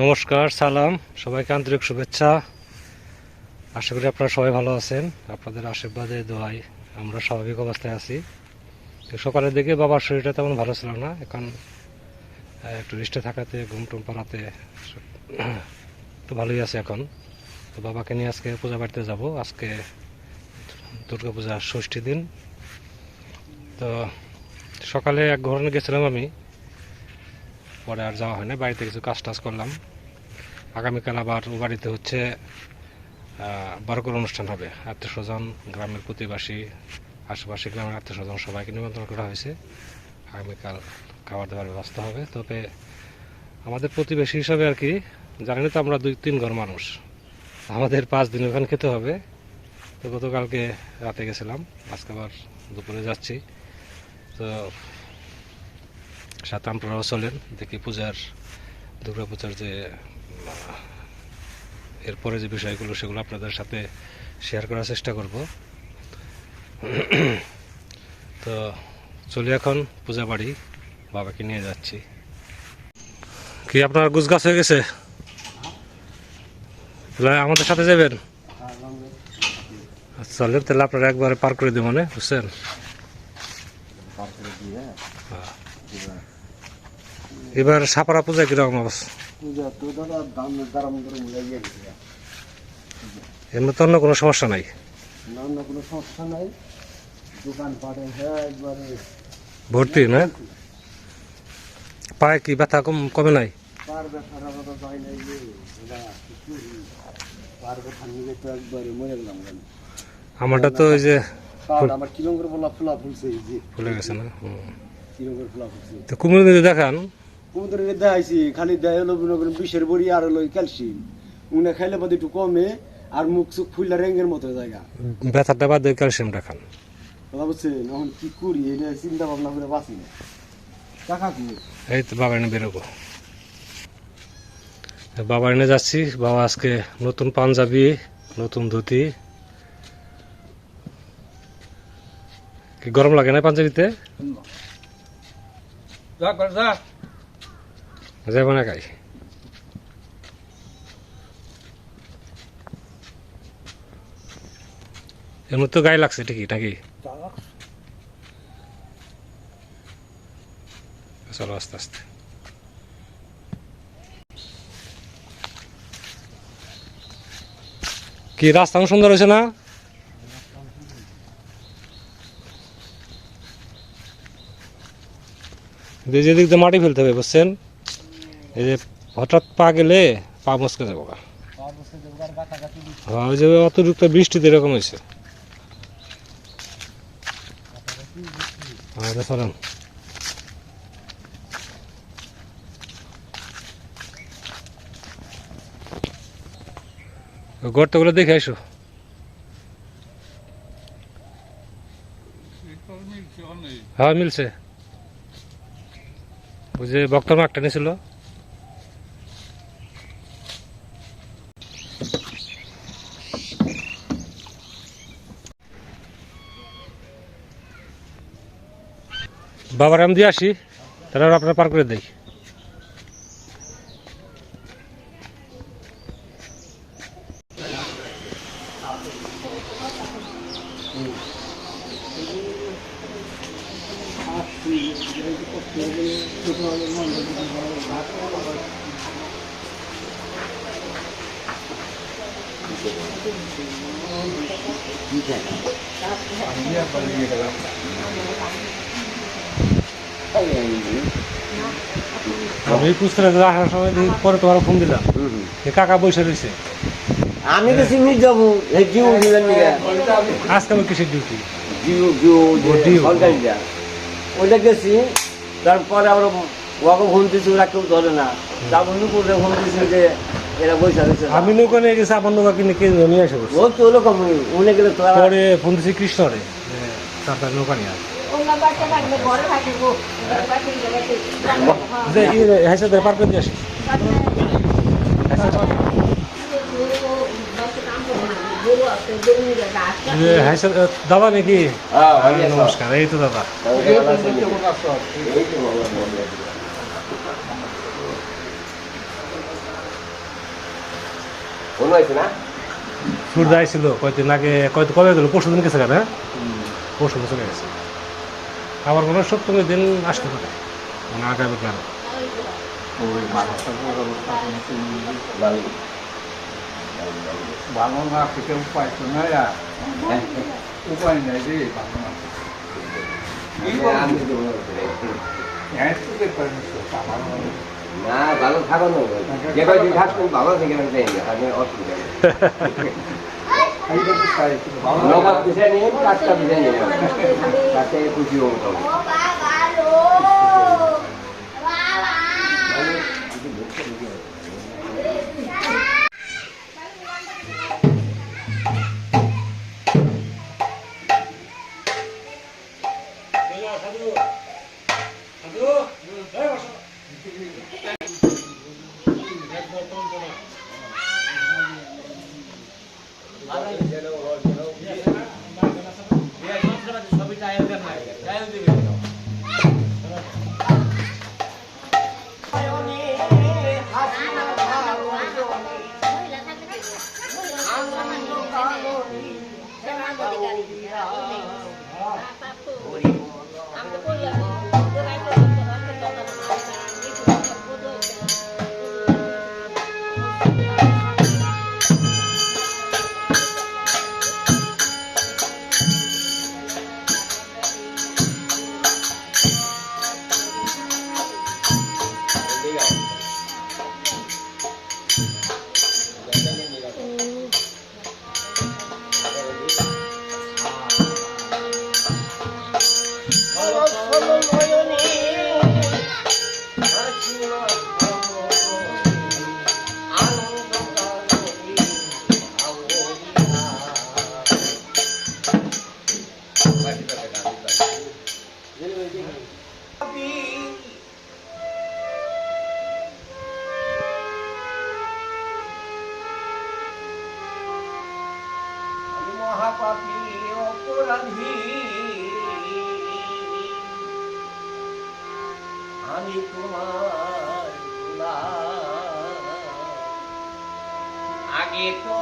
নমস্কার, সালাম, সবাইকে আন্তরিক শুভেচ্ছা। আশা করি আপনারা সবাই ভালো আছেন। আপনাদের আশীর্বাদে দোয়াই আমরা স্বাভাবিক অবস্থায় আছি। তো সকালের দিকে বাবার শরীরটা তেমন ভালো ছিল না। এখন একটু রেস্টে থাকাতে, ঘুম টুম পাড়াতে একটু ভালোই আছে এখন। তো বাবাকে নিয়ে আজকে পূজা বাড়িতে যাব। আজকে দুর্গা পূজার ষষ্ঠী দিন। তো সকালে এক ঘরে গেছিলাম আমি। পরে আর যাওয়া হয় না। বাড়িতে কিছু কাজ টাজ করলাম। আগামীকাল আবার ও বাড়িতে হচ্ছে বারকর অনুষ্ঠান হবে। আত্মীয় স্বজন গ্রামের প্রতিবাসী, আশেপাশে গ্রামের আত্মীয় স্বজন সবাইকে নিমন্ত্রণ করা হয়েছে। আগামীকাল খাবার দাবার ব্যবস্থা হবে। তবে আমাদের প্রতিবেশী হিসাবে আর কি, জানেন তো আমরা দুই, তিন ঘর মানুষ। আমাদের পাঁচ দিন ওখানে খেতে হবে। তো গতকালকে রাতে গেছিলাম। আজকে আবার দুপুরে যাচ্ছি। তো সাথে আপনারাও চলেন দেখি পূজার দুর্গা পূজার যে এরপরে যে বিষয়গুলো সেগুলো আপনাদের সাথে শেয়ার করার চেষ্টা করব। তো চলি এখন পূজা বাড়ি বাবাকে নিয়ে যাচ্ছি। কি আপনার গুছ গাছ হয়ে গেছে? আমাদের সাথে যাবেন? আচ্ছা, চলেন তাহলে আপনারা একবারে পার করে দেবো মানে বুঝছেন? এবার সাপারা পূজা কীরকম অবস্থা পূজা তো দাদা দাম দারাম করে মিলাই গেছে। অন্য কোনো সমস্যা নাই? অন্য কোনো সমস্যা নাই। দোকান পাটে হ্যাঁ একবারে ভর্তি না? পায়ে কি ব্যথা কম কমে নাই? পার যায় নাই পার ব্যথা নিয়ে তো একবারে মরে গেলাম আমারটা তো ওই যে আমার বলা ফুলা ফুলছে ভুলে গেছে না? ফুলা ফুলছে। তো কুমির দেখান। কুমুদের দেখাইছি খালি দেয় হলো মনে করেন বিষের বড়ি আর হলো ক্যালসিয়াম। উনে খাইলে বোধ একটু কমে আর মুখ চুখ ফুললা রেঙ্গের মতো জায়গা। ব্যথাটা বাদ দিয়ে ক্যালসিয়াম দেখান কথা বুঝছেন এখন কি করি? এটা চিন্তা ভাবনা করে বাঁচি না। টাকা কি এই তো বাবা এনে বেরোবো। বাবা এনে যাচ্ছি। বাবা আজকে নতুন পাঞ্জাবি নতুন ধুতি। কি গরম লাগে না পাঞ্জাবিতে? যাব না খাই এর মধ্যে তো গায়ে লাগছে ঠিকই, নাকি? চলো আস্তে আস্তে। কি, রাস্তা অনেক সুন্দর হয়েছে না? কিন্তু এই যে দিক দিয়ে মাটি ফেলতে হবে, বুঝছেন? এই যে হঠাৎ পা গেলে পা মস্কে যাব হ্যাঁ ওই যে অতিরিক্ত বৃষ্টিতে এরকম হয়েছে। হ্যাঁ সরান। দেখে আসো। হ্যাঁ মিলছে। ওই যে বক্তর মাঠটা নিয়েছিল। বাবার আমি দিয়ে আসি তাহলে আপনারা পার করে দেই। আমি কুস্তারে আসার সময় পরে তোমার ফোন দিলাম। কাকা বসে রয়েছে। আমি গেছি মির্জাপুর এই জিও নিয়ে আজকে আমি কিসের ডিউটি জিও জিও ও, জিও। সরকারি যা ওইটা গেছি তারপরে আবার ওকে ফোন দিয়েছি ওরা কেউ ধরে না। তার বন্ধু করে ফোন দিয়েছে যে এরা বৈশা রয়েছে। আমি নৌকা নিয়ে গেছি আমার নৌকা কিনে কে নিয়ে ও তো ওরকম উনি গেলে তো পরে ফোন দিয়েছি কৃষ্ণরে তারপর নৌকা নিয়ে আসি দাদা নাকি হ্যাঁ, হ্যাঁ, নমস্কার এই তো দাদা সূর্য কয়েকদিন আগে কবে গেল পরশু দিন গেছে কেন পরশু দিন চলে গেছে আবার কোনো সপ্তমীর দিন আসতে পারে। মানে আগামী কেন ওই মানুষটার অবস্থা কোনো তুমি ভালো ভালো না খেতে উপায় তো নাই আর। উপায় নাই রে ভালো না। মনে। হ্যাঁ না। ভালো থাকো না। যে কয়দিন থাকবেন ভালো থেকে অসুবিধা নবাব বিষয় নিয়ে কাজটা বিষয় নিয়ে তাতে খুশি হব তবে ও বাবা লো Papa, আমি তোমার আগে তো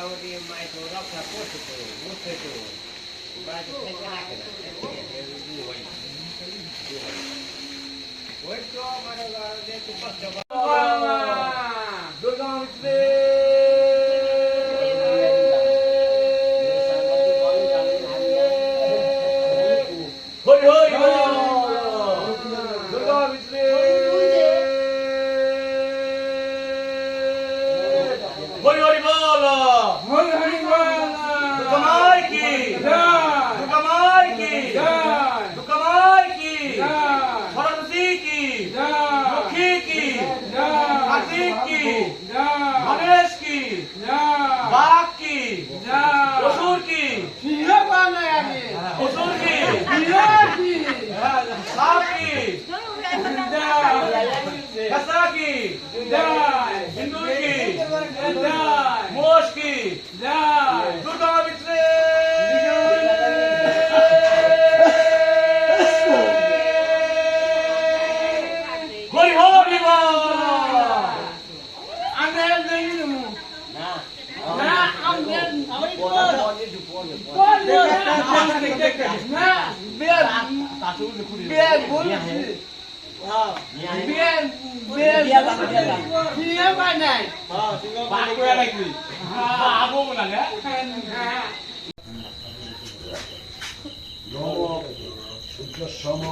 সব মোটামুটি মাইক রক্ষা করছে তো বুঝছে তো বাড়িতে থেকে রাখে না ওই তো মানে কাসা কি জয় হিন্দু কি জয় মোষ কি জয় দুর্গা মিত্রে হরি হরি বল আমি দেখি দেবো না আমি না বিয়ে বিয়ে বলছি বিয়ে বিয়ে বিয়ে বানাই হ্যাঁ নম সূর্যসম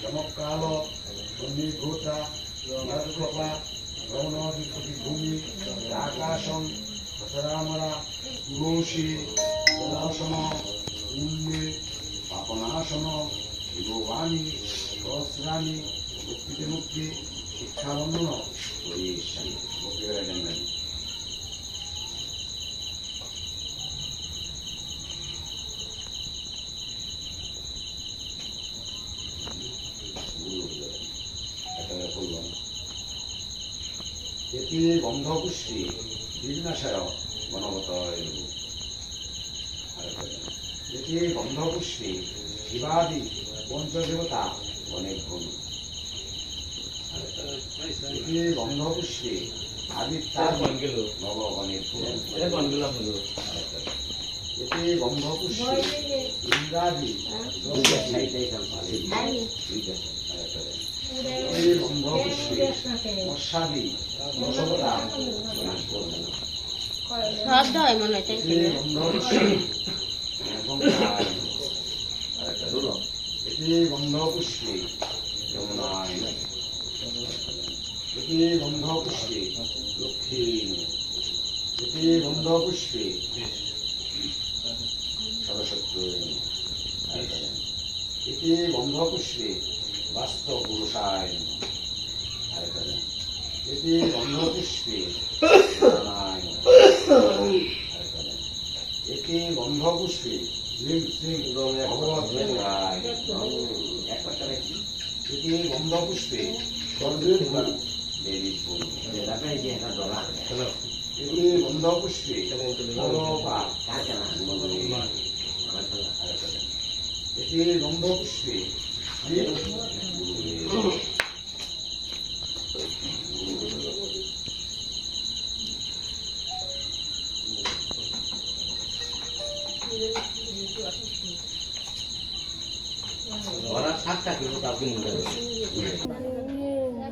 চমৎকাল নির্ঘোষা নরকপা রমণাধিপতি ভূমি আকাশম সরামরা তুলসী উদাসন উন্মে পাপনাশন শিববাণী সহস্রাণী মুক্তি শিক্ষাবন্ধন ঈশ্বরী ভক্তি করে জানবেন এটি গন্ধপুষ্টি বিঘ্নাশয় গণগত এটি গন্ধপুষ্টি শিবাদি, পঞ্চদেবতা অনেক গুণ এটি গন্ধপুষ্টি আদিত্যার নব অনেক গুণ এটি গন্ধপুষ্টি ইন্দ্রাদি এটি গন্ধপুষ্টি মশাদি দশবতা শ্রদ্ধা হয় মনে এবং এটি গন্ধপুষ্টি যমুনায় এটি গন্ধপুষ্টি লক্ষ্মী। এটি গন্ধপুষ্টি সরস্বতী এটি গন্ধপুষ্টি বাস্তব পুরুষায় নারায়ণ এটি গন্ধপুষ্পে শ্রী শ্রী ভগবত এটি গন্ধপুষ্পে সর্বেশ্বর দেবী এটি গন্ধপুষ্পে সর্বপা এটি গন্ধপুষ্পে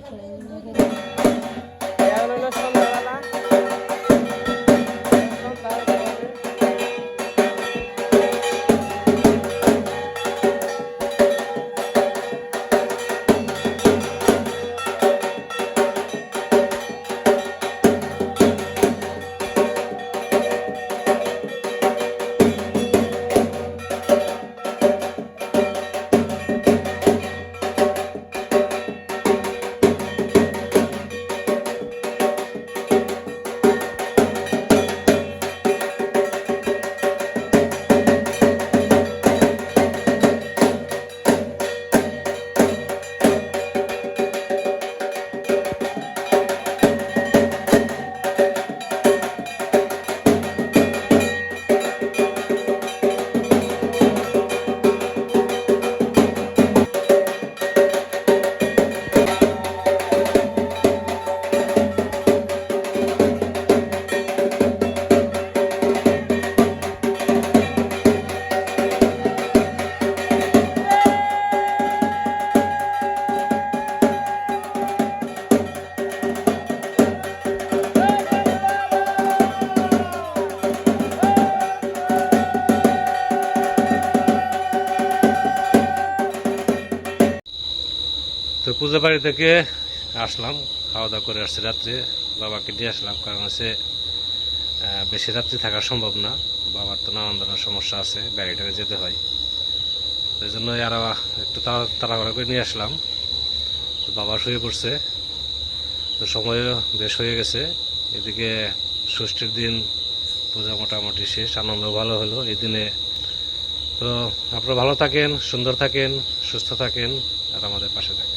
শ্রী গুরুদেব ওরা সাতটা কিলো কাউকে নিয়ে বাড়ি থেকে আসলাম খাওয়া দাওয়া করে আসছি রাত্রে। বাবাকে নিয়ে আসলাম, কারণ হচ্ছে বেশি রাত্রি থাকা সম্ভব না। বাবার তো নানান ধরনের সমস্যা আছে গাড়িটাকে যেতে হয়। এই জন্য আরও একটু তাড়া- তাড়াহুড়া করে নিয়ে আসলাম। তো বাবা শুয়ে পড়ছে। তো সময়ও বেশ হয়ে গেছে। এদিকে ষষ্ঠীর দিন পূজা মোটামুটি শেষ, আনন্দ ভালো হলো এই দিনে। তো আপনারা ভালো থাকেন, সুন্দর থাকেন, সুস্থ থাকেন, আর আমাদের পাশে থাকেন।